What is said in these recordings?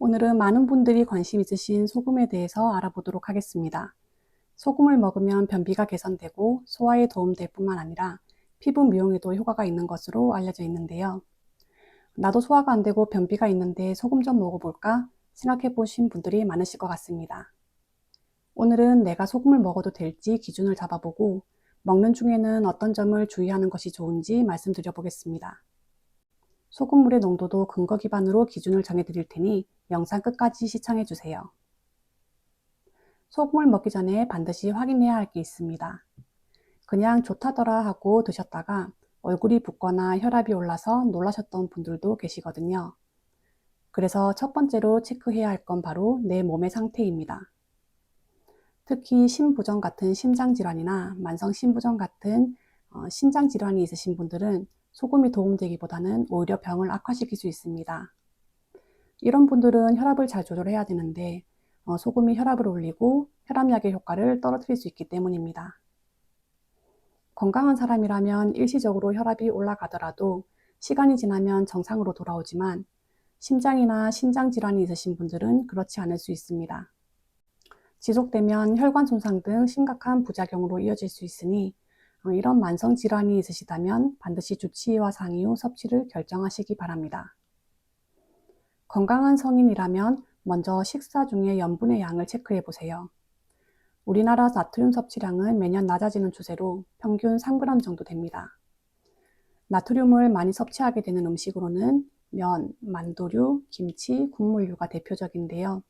오늘은 많은 분들이 관심 있으신 소금에 대해서 알아보도록 하겠습니다. 소금을 먹으면 변비가 개선되고 소화에 도움될 뿐만 아니라 피부 미용에도 효과가 있는 것으로 알려져 있는데요. 나도 소화가 안 되고 변비가 있는데 소금 좀 먹어볼까 생각해 보신 분들이 많으실 것 같습니다. 오늘은 내가 소금을 먹어도 될지 기준을 잡아보고 먹는 중에는 어떤 점을 주의하는 것이 좋은지 말씀드려 보겠습니다. 소금물의 농도도 근거 기반으로 기준을 정해 드릴 테니 영상 끝까지 시청해 주세요. 소금을 먹기 전에 반드시 확인해야 할 게 있습니다. 그냥 좋다더라 하고 드셨다가 얼굴이 붓거나 혈압이 올라서 놀라셨던 분들도 계시거든요. 그래서 첫 번째로 체크해야 할 건 바로 내 몸의 상태입니다. 특히 심부전 같은 심장질환이나 만성심부전 같은 어, 신장질환이 있으신 분들은 소금이 도움되기보다는 오히려 병을 악화시킬 수 있습니다. 이런 분들은 혈압을 잘 조절해야 되는데 어, 소금이 혈압을 올리고 혈압약의 효과를 떨어뜨릴 수 있기 때문입니다. 건강한 사람이라면 일시적으로 혈압이 올라가더라도 시간이 지나면 정상으로 돌아오지만 심장이나 신장 질환이 있으신 분들은 그렇지 않을 수 있습니다. 지속되면 혈관 손상 등 심각한 부작용으로 이어질 수 있으니 어, 이런 만성 질환이 있으시다면 반드시 주치의와 상의 후 섭취를 결정하시기 바랍니다. 건강한 성인이라면 먼저 식사 중에 염분의 양을 체크해 보세요. 우리나라 나트륨 섭취량은 매년 낮아지는 추세로 평균 3g 정도 됩니다. 나트륨을 많이 섭취하게 되는 음식으로는 면, 만두류, 김치, 국물류가 대표적인데요.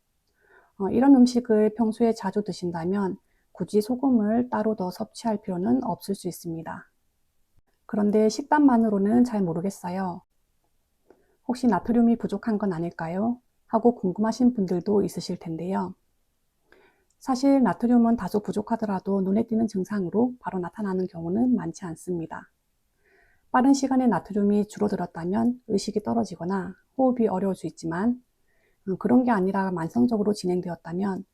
어, 이런 음식을 평소에 자주 드신다면 굳이 소금을 따로 더 섭취할 필요는 없을 수 있습니다. 그런데 식단만으로는 잘 모르겠어요. 혹시 나트륨이 부족한 건 아닐까요? 하고 궁금하신 분들도 있으실 텐데요. 사실 나트륨은 다소 부족하더라도 눈에 띄는 증상으로 바로 나타나는 경우는 많지 않습니다. 빠른 시간에 나트륨이 줄어들었다면 의식이 떨어지거나 호흡이 어려울 수 있지만 음, 그런 게 아니라 만성적으로 진행되었다면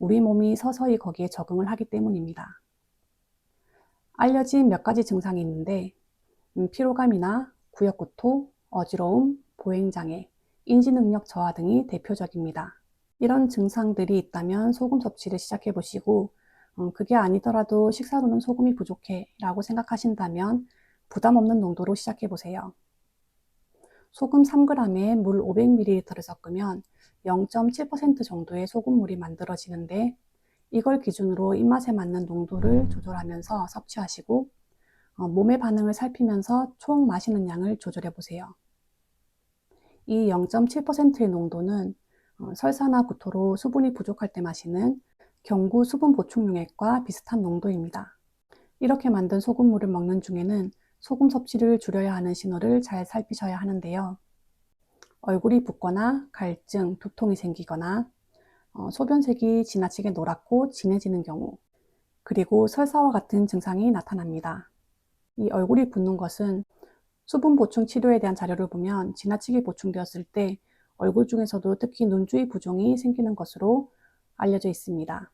우리 몸이 서서히 거기에 적응을 하기 때문입니다. 알려진 몇 가지 증상이 있는데 음, 피로감이나 구역구토, 어지러움, 보행장애, 인지능력 저하 등이 대표적입니다. 이런 증상들이 있다면 소금 섭취를 시작해 보시고 음, 그게 아니더라도 식사로는 소금이 부족해 라고 생각하신다면 부담 없는 농도로 시작해 보세요. 소금 3g에 물 500ml를 섞으면 0.7% 정도의 소금물이 만들어지는데 이걸 기준으로 입맛에 맞는 농도를 조절하면서 섭취하시고 어, 몸의 반응을 살피면서 총 마시는 양을 조절해 보세요. 이 0.7%의 농도는 어, 설사나 구토로 수분이 부족할 때 마시는 경구 수분 보충용액과 비슷한 농도입니다. 이렇게 만든 소금물을 먹는 중에는 소금 섭취를 줄여야 하는 신호를 잘 살피셔야 하는데요. 얼굴이 붓거나 갈증, 두통이 생기거나 어, 소변색이 지나치게 노랗고 진해지는 경우 그리고 설사와 같은 증상이 나타납니다. 이 얼굴이 붓는 것은 수분 보충 치료에 대한 자료를 보면 지나치게 보충되었을 때 얼굴 중에서도 특히 눈 주위 부종이 생기는 것으로 알려져 있습니다.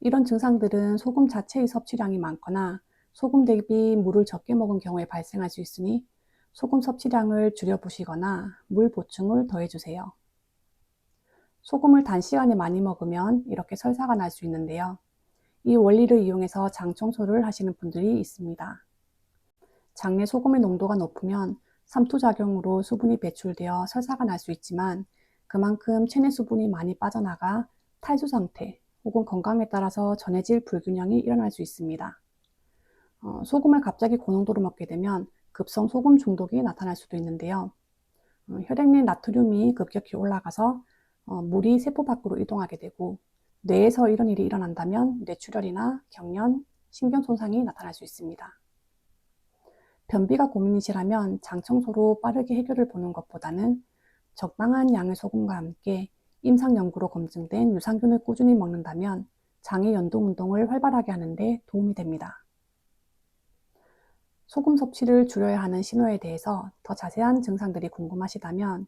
이런 증상들은 소금 자체의 섭취량이 많거나 소금 대비 물을 적게 먹은 경우에 발생할 수 있으니 소금 섭취량을 줄여보시거나 물 보충을 더해주세요. 소금을 단시간에 많이 먹으면 이렇게 설사가 날 수 있는데요. 이 원리를 이용해서 장 청소를 하시는 분들이 있습니다. 장내 소금의 농도가 높으면 삼투작용으로 수분이 배출되어 설사가 날 수 있지만 그만큼 체내 수분이 많이 빠져나가 탈수 상태 혹은 건강에 따라서 전해질 불균형이 일어날 수 있습니다. 어, 소금을 갑자기 고농도로 먹게 되면 급성 소금 중독이 나타날 수도 있는데요. 어, 혈액 내 나트륨이 급격히 올라가서 어, 물이 세포 밖으로 이동하게 되고 뇌에서 이런 일이 일어난다면 뇌출혈이나 경련, 신경 손상이 나타날 수 있습니다. 변비가 고민이시라면 장 청소로 빠르게 해결을 보는 것보다는 적당한 양의 소금과 함께 임상 연구로 검증된 유산균을 꾸준히 먹는다면 장의 연동 운동을 활발하게 하는데 도움이 됩니다. 소금 섭취를 줄여야 하는 신호에 대해서 더 자세한 증상들이 궁금하시다면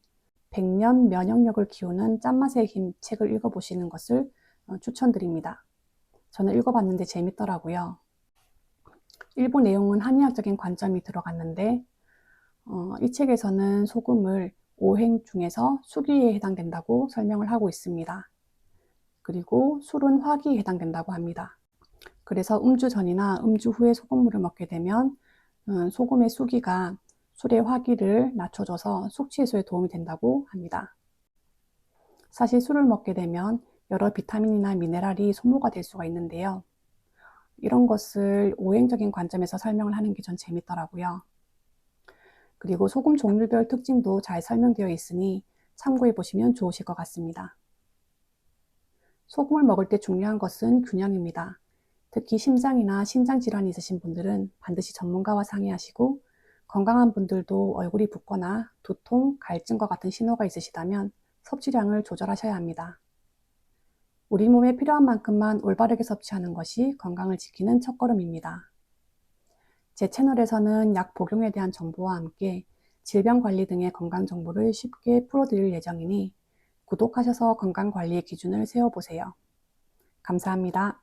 100년 면역력을 키우는 짠맛의 힘 책을 읽어보시는 것을 어, 추천드립니다. 저는 읽어봤는데 재밌더라고요. 일부 내용은 한의학적인 관점이 들어갔는데 어, 이 책에서는 소금을 오행 중에서 수기에 해당된다고 설명을 하고 있습니다. 그리고 술은 화기에 해당된다고 합니다. 그래서 음주 전이나 음주 후에 소금물을 먹게 되면 음, 소금의 수기가 술의 화기를 낮춰줘서 숙취 해소에 도움이 된다고 합니다. 사실 술을 먹게 되면 여러 비타민이나 미네랄이 소모가 될 수가 있는데요. 이런 것을 오행적인 관점에서 설명을 하는 게 전 재밌더라고요. 그리고 소금 종류별 특징도 잘 설명되어 있으니 참고해 보시면 좋으실 것 같습니다. 소금을 먹을 때 중요한 것은 균형입니다. 특히 심장이나 신장 질환이 있으신 분들은 반드시 전문가와 상의하시고 건강한 분들도 얼굴이 붓거나 두통, 갈증과 같은 신호가 있으시다면 섭취량을 조절하셔야 합니다. 우리 몸에 필요한 만큼만 올바르게 섭취하는 것이 건강을 지키는 첫걸음입니다. 제 채널에서는 약 복용에 대한 정보와 함께 질병 관리 등의 건강 정보를 쉽게 풀어드릴 예정이니 구독하셔서 건강 관리의 기준을 세워보세요. 감사합니다.